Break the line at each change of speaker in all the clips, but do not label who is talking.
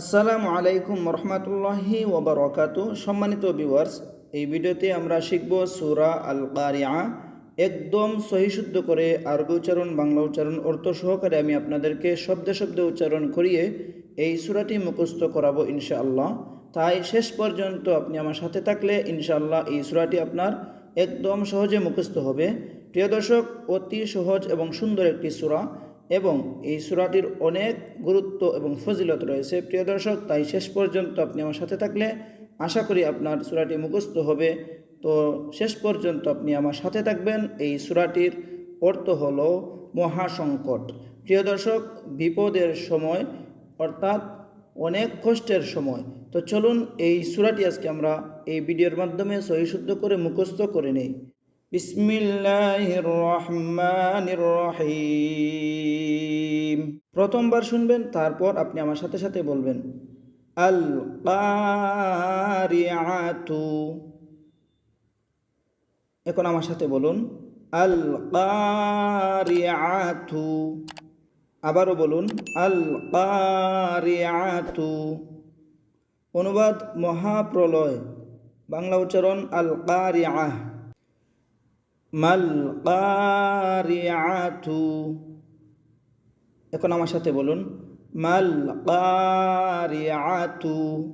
আসসালামু আলাইকুম রহমতুল্লাহি ওবরকাত। সম্মানিত ভিউয়ার্স এই ভিডিওতে আমরা শিখব সুরা আল কারিয়া একদম সহিশুদ্ধ করে আরবি উচ্চারণ, বাংলা উচ্চারণ, অর্থ সহকারে আমি আপনাদেরকে শব্দে শব্দে উচ্চারণ করিয়ে এই সুরাটি মুখস্থ করাবো ইনশাআল্লাহ। তাই শেষ পর্যন্ত আপনি আমার সাথে থাকলে ইনশাআল্লাহ এই সুরাটি আপনার একদম সহজে মুখস্থ হবে। প্রিয় দর্শক, অতি সহজ এবং সুন্দর একটি সুরা। এবং এই সুরাটির অনেক গুরুত্ব এবং ফজিলত রয়েছে। প্রিয় দর্শক, তাই শেষ পর্যন্ত আপনি আমার সাথে থাকলে আশা করি আপনার সুরাটি মুখস্থ হবে। তো শেষ পর্যন্ত আপনি আমার সাথে থাকবেন। এই সুরাটির অর্থ হল মহাসংকট। প্রিয় দর্শক, বিপদের সময় অর্থাৎ অনেক কষ্টের সময়। তো চলুন এই সুরাটি আজকে আমরা এই ভিডিওর মাধ্যমে সহিশুদ্ধ করে মুখস্থ করে নেই। বিসমিল্লাহির রহমানির রহিম। প্রথমবার শুনবেন, তারপর আপনি আমার সাথে সাথে বলবেন। আল কারিআতু এখন আমার সাথে বলুন আল কারিআতু আবারও বলুন আল কারিআতু অনুবাদ মহাপ্রলয়, বাংলা উচ্চারণ আল কারিআহ মাল কারিআতু। এখন আমার সাথে বলুন, মাল কারিআতু।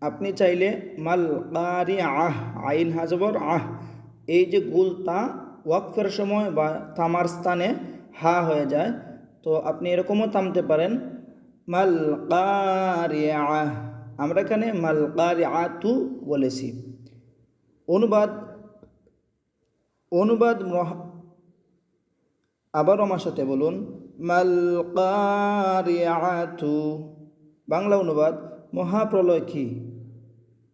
আপনি চাইলে মাল কারিআহ, আইন হাজবর, আহ, এই যে গুলতা ওয়াকফের সময় বা থামার স্থানে হা হয়ে যায়। তো আপনি এরকমও থামতে পারেন, মাল কারিআহ। আমরা এখানে মাল কারিআতু বলেছি। অনুবাদ অনুবাদ মহা আবারও আমার সাথে বলুন, মাল কারিআতু বাংলা অনুবাদ, মহাপ্রলয় কি?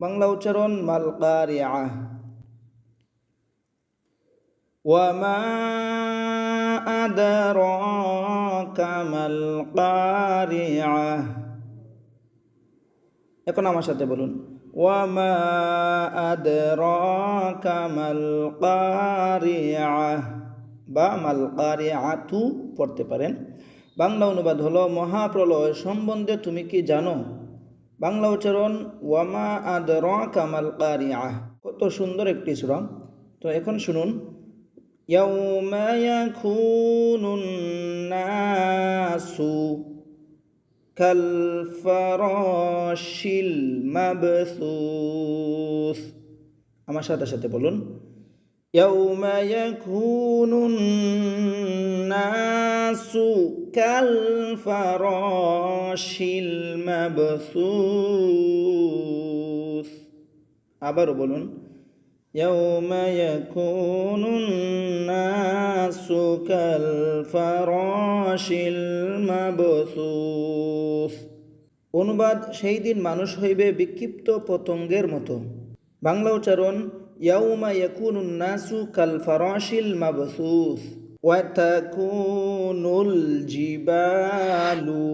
বাংলা উচ্চারণ, মাল কারিআহ ওয়ামা আদরাকা মাল কারিআহ এখন আমার সাথে বলুন ওয়ামা আদরাকা মাল কারিআহ বা মাল কারিআতু পড়তে পারেন বাংলা অনুবাদ হলো মহাপ্রলয় সম্বন্ধে তুমি কি জানো বাংলা উচ্চারণ ওয়ামা আদরাকা মাল কারিআহ কত সুন্দর একটি সূরা তো এখন শুনুন يوم يكون الناس كالفراش المبثوث আমার সাথে সাথে বলুন يوم يكون الناس كالفراش المبثوث আবারও বলুন يوم يكون الناس كالفراش المبثوث অনুবাদ সেই দিন মানুষ হইবে বিক্ষিপ্ত পতঙ্গের মতো। বাংলা উচ্চারণ, ইয়াউমা ইয়াকুনুন নাসু কাল ফারাশিল মাবসুস। ওয়া তাকুনুল জিবালু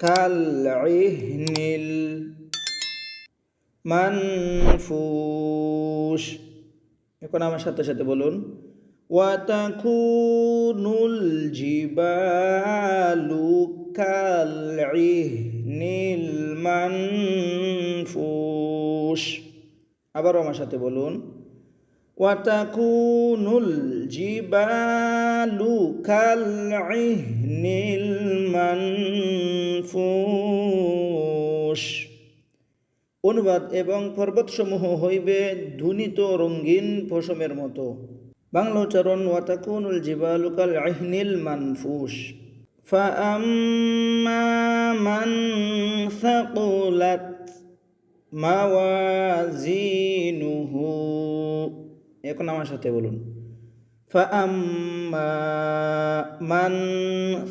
কাল ইহনিল মানফুস। এখন আমার সাথে সাথে বলুন ওয়াতাকুনুল জিবালু কালইহনিল মানফুস আবারও আমার সাথে বলুন। ওয়াতাকুনুল জিবালু কালইহনিল মানফুস অনুবাদ এবং পর্বতসমূহ হইবে ধুনিত রঙ্গিন পশমের মতো। বাংলা উচ্চারণ ওয়াতাকুনুল জিবালুকাল আহিনিল মানফুস فأما من ثقلت موازينه এখন আমার সাথে বলুন فأما من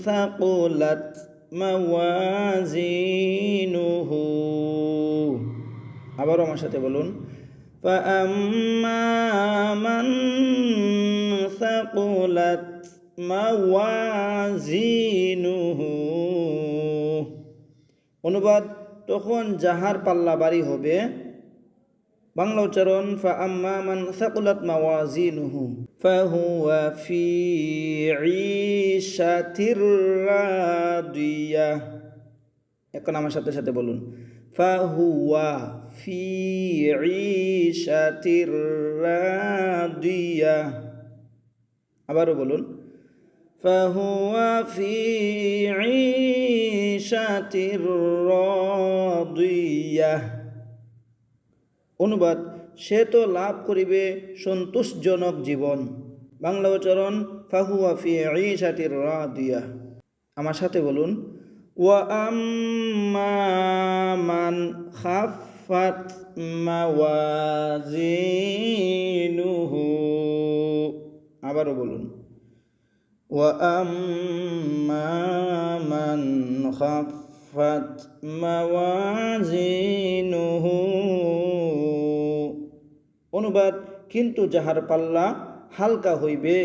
ثقلت موازينه আবারও আমার সাথে বলুন فأما من ثقلت موازينه অনুবাদ তখন যাহার পাল্লা বাড়ি হবে বাংলা উচ্চারণ فأما من ثقلت موازينه فهو في عيشة راضية এখন আমার সাথে সাথে বলুন ফাহুয়া ফি ঈশাতির রাদিয়া আবারও বলুন ফাহুয়া ফি ঈশাতির রাদিয়া অনুবাদ, সে তো লাভ করিবে সন্তোষজনক জীবন। বাংলা উচ্চারণ ফাহুয়া ফি ঈশাতির রাদিয়া আমার সাথে বলুন আম্মা মান খাফাত মাওয়াজিনুহু আবারও বলুন। আম্মা মান খাফাত মাওয়াজিনুহু অনুবাদ, কিন্তু যাহার পাল্লা হালকা হইবে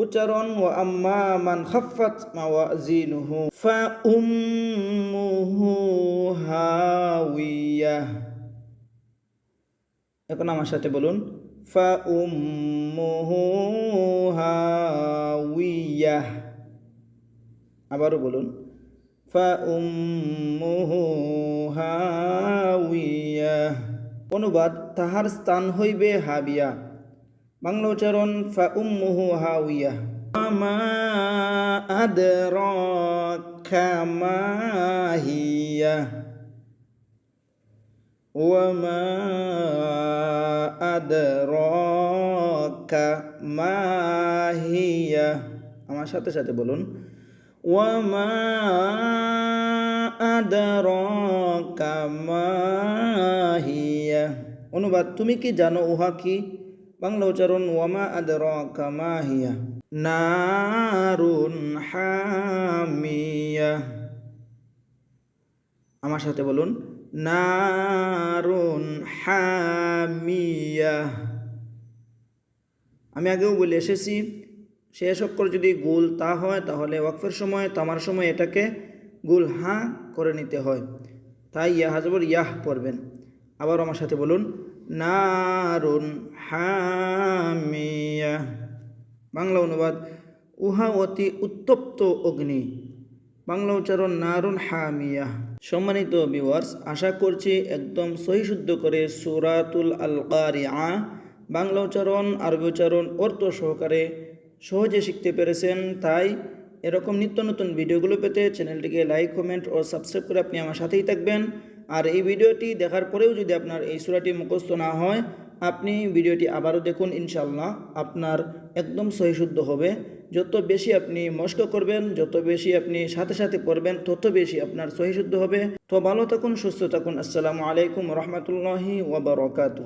উচ্চারণ ও আম্মা মান খাফাত মাওয়াজিনুহু ফা উম্মুহু হাওিয়া। এখন আমার সাথে বলুন, ফা উম্মুহু হাওিয়া। আবারও বলুন, ফা উম্মুহু হাওিয়া। অনুবাদ, তাহার স্থান হইবে হাবিয়া। বাংলা উচ্চারণ ফা উম্মুহু হাউইয়া আমা আদরাকা মা হিয়া ওয়ামা আদরাকা মা হিয়া আমার সাথে সাথে বলুন ওয়ামা আদরাকা মা হিয়া অনুবাদ তুমি কি জানো উহা কি বাংলা উচ্চারণ, ওয়ামা আদর কামাহিয়া নারুন হামিয়া। আমার সাথে বলুন, নারুন হামিয়া। আমি আগেও বলে এসেছি শেষ অক্ষর যদি গুল তা হয়, তাহলে ওয়াকফের সময়, তামার সময় এটাকে গুল হা করে নিতে হয়। তাই ইয়া ইয়াহ পড়বেন। আবার আমার সাথে বলুন নারুন হামিয়া। বাংলা অনুবাদ, উহা অতি উত্তপ্ত অগ্নি। বাংলা উচ্চারণ, নারুন হামিয়া। সম্মানিত ভিউয়ার্স আশা করছি একদম সহি শুদ্ধ করে সুরাতুল আল কারিআ বাংলা উচ্চারণ, আরবি উচ্চারণ, অর্থ সহকারে সহজে শিখতে পেরেছেন। তাই এরকম নিত্য নতুন ভিডিওগুলো পেতে চ্যানেলটিকে লাইক কমেন্ট ও সাবস্ক্রাইব করে আপনি আমার সাথেই থাকবেন। আর এই ভিডিওটি দেখার পরেও যদি আপনার এই সুরাটি মুখস্থ না হয়, আপনি ভিডিওটি আবারও দেখুন ইনশাল্লাহ আপনার একদম সহিশুদ্ধ হবে। যত বেশি আপনি মস্ক করবেন, যত বেশি আপনি সাথে সাথে পড়বেন, তত বেশি আপনার সহিশুদ্ধ হবে। তো ভালো থাকুন, সুস্থ থাকুন। আসসালামু আলাইকুম রহমতুল্লাহি ওবরকাতু